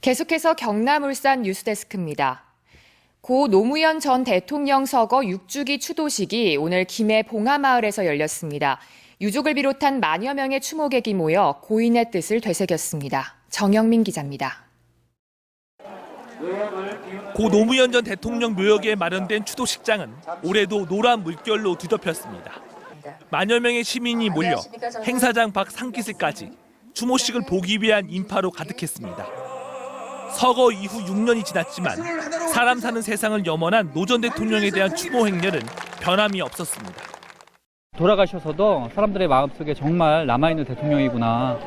계속해서 경남 울산 뉴스데스크입니다. 고 노무현 전 대통령 서거 6주기 추도식이 오늘 김해 봉하마을에서 열렸습니다. 유족을 비롯한 만여 명의 추모객이 모여 고인의 뜻을 되새겼습니다. 정영민 기자입니다. 고 노무현 전 대통령 묘역에 마련된 추도식장은 올해도 노란 물결로 뒤덮였습니다. 만여 명의 시민이 몰려 행사장 밖 산기슭까지 추모식을 보기 위한 인파로 가득했습니다. 서거 이후 6년이 지났지만 사람 사는 세상을 염원한 노전 대통령에 대한 추모 행렬은 변함이 없었습니다. 돌아가셔서도 사람들의 마음속에 정말 남아있는 대통령이구나.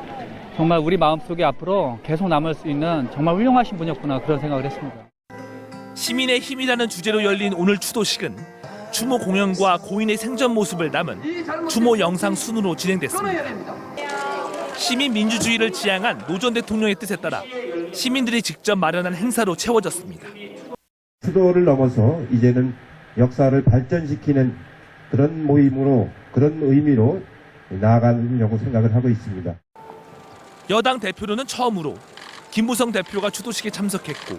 정말 우리 마음속에 앞으로 계속 남을 수 있는 정말 훌륭하신 분이었구나 그런 생각을 했습니다. 시민의 힘이라는 주제로 열린 오늘 추도식은 추모 공연과 고인의 생전 모습을 담은 추모 영상 순으로 진행됐습니다. 시민 민주주의를 지향한 노전 대통령의 뜻에 따라 시민들이 직접 마련한 행사로 채워졌습니다. 수도를 넘어서 이제는 역사를 발전시키는 그런 모임으로 그런 의미로 나아가려고 생각을 하고 있습니다. 여당 대표로는 처음으로 김무성 대표가 추도식에 참석했고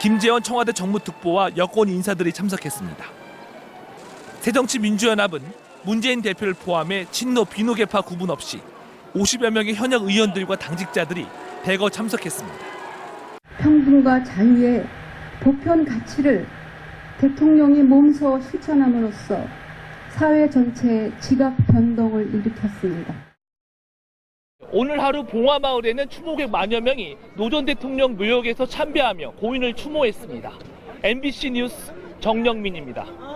김재원 청와대 정무특보와 여권 인사들이 참석했습니다. 새정치민주연합은 문재인 대표를 포함해 친노 비노계파 구분 없이 50여 명의 현역 의원들과 당직자들이 대거 참석했습니다. 평등과 자유의 보편 가치를 대통령이 몸소 실천함으로써 사회 전체의 지각 변동을 일으켰습니다. 오늘 하루 봉화마을에는 추모객 만여 명이 노전 대통령 묘역에서 참배하며 고인을 추모했습니다. MBC 뉴스 정영민입니다.